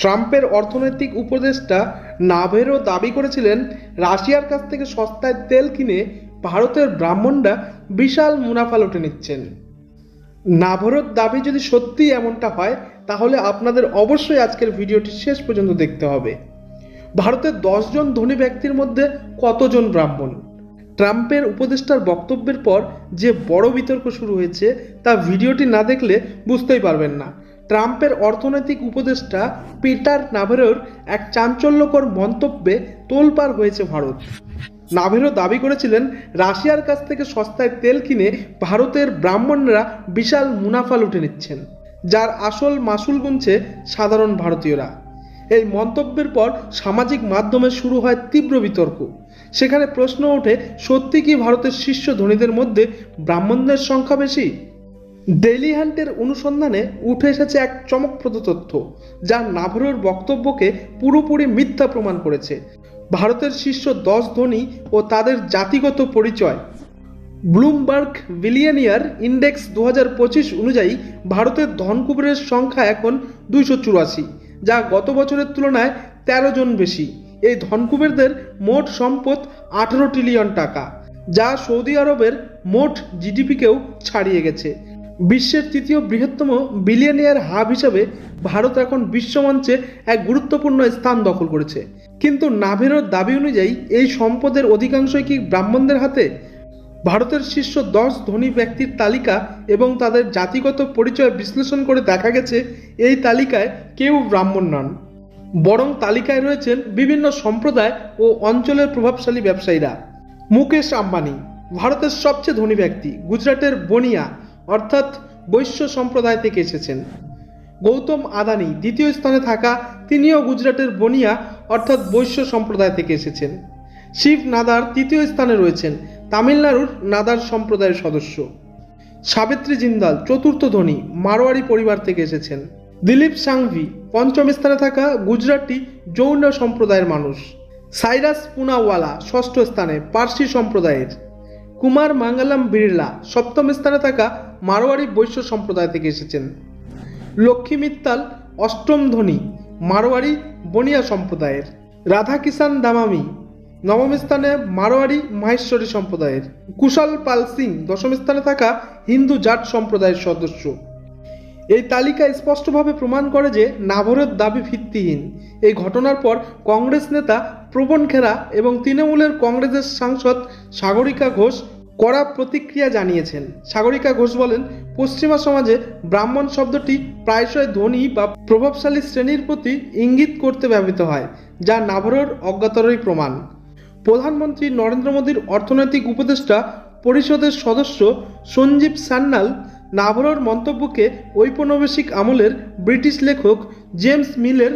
ট্রাম্পের অর্থনৈতিক উপদেষ্টা নাভেরও দাবি করেছিলেন, রাশিয়ার কাছ থেকে সস্তায় তেল কিনে ভারতের ব্রাহ্মণরা বিশাল মুনাফা লুটে নিচ্ছেন। নাভরত দাবি যদি সত্যি এমনটা হয়, তাহলে আপনাদের অবশ্যই আজকের ভিডিওটি শেষ পর্যন্ত দেখতে হবে। ভারতের দশজন ধনী ব্যক্তির মধ্যে কতজন ব্রাহ্মণ? ট্রাম্পের উপদেষ্টার বক্তব্যের পর যে বড় বিতর্ক শুরু হয়েছে, তা ভিডিওটি না দেখলে বুঝতেই পারবেন না। ট্রাম্পের অর্থনৈতিক উপদেষ্টা পিটার নাভেরোর এক চাঞ্চল্যকর মন্তব্যে তোলপাড় হয়েছে ভারত। নাভেরো দাবি করেছিলেন, রাশিয়ার কাছ থেকে সস্তায় তেল কিনে ভারতের ব্রাহ্মণরা বিশাল মুনাফা লুটে নিচ্ছেন, যার আসল মাসুল গুনছে সাধারণ ভারতীয়রা। এই মন্তব্যের পর সামাজিক মাধ্যমে শুরু হয় তীব্র বিতর্ক। সেখানে প্রশ্ন ওঠে, সত্যি কি ভারতের শীর্ষ ধনীদের মধ্যে ব্রাহ্মণদের সংখ্যা বেশি? ডেইলি হান্টের অনুসন্ধানে উঠে এসেছে এক চমকপ্রদ তথ্য, যা নাভরোর বক্তব্যকে পুরোপুরি মিথ্যা প্রমাণ করেছে। ভারতের শীর্ষ দশ ধনী ও তাদের জাতিগত পরিচয়। ব্লুমবার্গ বিলিয়নিয়ার ইন্ডেক্স দু পঁচিশ অনুযায়ী ভারতের ধনকুবেরের সংখ্যা এখন দুইশো চুরাশি, যা গত বছরের তুলনায় তেরো জন বেশি। এই ধনকুবেরদের মোট সম্পদ আঠেরো ট্রিলিয়ন টাকা, যা সৌদি আরবের মোট জিডিপিকেও ছাড়িয়ে গেছে। বিশ্বের তৃতীয় বৃহত্তম বিলিয়নিয়ার হাব হিসাবে ভারত এখন বিশ্বমঞ্চে এক গুরুত্বপূর্ণ স্থান দখল করেছে। কিন্তু নাভেরোর দাবি অনুযায়ী এই সম্পদের অধিকাংশই কি ব্রাহ্মণদের হাতে? ভারতের শীর্ষ দশ ধনী ব্যক্তির তালিকা এবং তাদের জাতিগত পরিচয় বিশ্লেষণ করে দেখা গেছে, এই তালিকায় কেউ ব্রাহ্মণ নন। বরং তালিকায় রয়েছেন বিভিন্ন সম্প্রদায় ও অঞ্চলের প্রভাবশালী ব্যবসায়ীরা। মুকেশ আম্বানি, ভারতের সবচেয়ে ধনী ব্যক্তি, গুজরাটের বনিয়া। অর্থাৎ বৈশ্য সম্প্রদায় থেকে এসেছেন। গৌতম আদানি দ্বিতীয় স্থানে থাকা তিনিও গুজরাটের বনিয়া, অর্থাৎ বৈশ্য সম্প্রদায় থেকে এসেছেন। শিব নাদার তৃতীয় স্থানে রয়েছেন তামিলনাড়ুর নাদার সম্প্রদায়ের সদস্য। সাবিত্রী জিন্দাল চতুর্থ ধনী, মারোয়ারি পরিবার থেকে এসেছেন। দিলীপ সাংভি পঞ্চম স্থানে থাকা গুজরাটি যৌন সম্প্রদায়ের মানুষ। সাইরাস পুনাওয়ালা ষষ্ঠ স্থানে পার্সি সম্প্রদায়ের। কুমার মাঙ্গালাম বিড়লা সপ্তম স্থানে থাকা মারোয়ারি বৈশ্য সম্প্রদায় থেকে এসেছেন। লক্ষ্মী মিত্তাল, অষ্টম ধনী, মারোয়ারি বনিয়া সম্প্রদায়ের। রাধা কিষান দামামি, নবম স্থানে মারোয়ারি মাহেশ্বরী সম্প্রদায়ের। কুশাল পাল সিং, দশম স্থানে থাকা হিন্দু জাট সম্প্রদায়ের সদস্য। এই তালিকা স্পষ্টভাবে প্রমাণ করে যে নাভরের দাবি ভিত্তিহীন। এই ঘটনার পর কংগ্রেস নেতা প্রবণ খেরা এবং তৃণমূলের কংগ্রেসের সাংসদ সাগরিকা ঘোষ কড়া প্রতিক্রিয়া জানিয়েছেন। সাগরিকা ঘোষ বলেন, পশ্চিমা সমাজে ব্রাহ্মণ শব্দটি প্রায়শই ধনী বা প্রভাবশালী শ্রেণির প্রতি ইঙ্গিত করতে ব্যবহৃত হয়, যা নাভরের অজ্ঞাতরই প্রমাণ। প্রধানমন্ত্রী নরেন্দ্র মোদীর অর্থনৈতিক উপদেষ্টা পরিষদের সদস্য সঞ্জীব সান্যাল নাভরোর মন্তব্যকে ঔপনিবেশিক আমলের ব্রিটিশ লেখক জেমস মিলের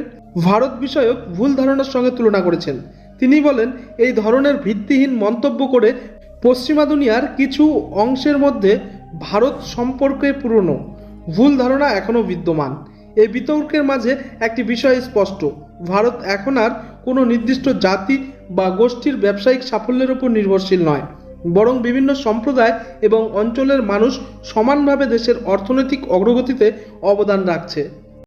ভারত বিষয়ক ভুল ধারণার সঙ্গে তুলনা করেছেন। তিনি বলেন, এই ধরনের ভিত্তিহীন মন্তব্য করে পশ্চিমা দুনিয়ার কিছু অংশের মধ্যে ভারত সম্পর্কে পুরনো। ভুল ধারণা এখনও বিদ্যমান। এই বিতর্কের মাঝে একটি বিষয় স্পষ্ট। ভারত এখন আর কোনো নির্দিষ্ট জাতি বা গোষ্ঠীর ব্যবসায়িক সাফল্যের উপর নির্ভরশীল নয়। বরং বিভিন্ন সম্প্রদায় এবং অঞ্চলের মানুষ সমানভাবে দেশের অর্থনৈতিক অগ্রগতিতে অবদান রাখছে।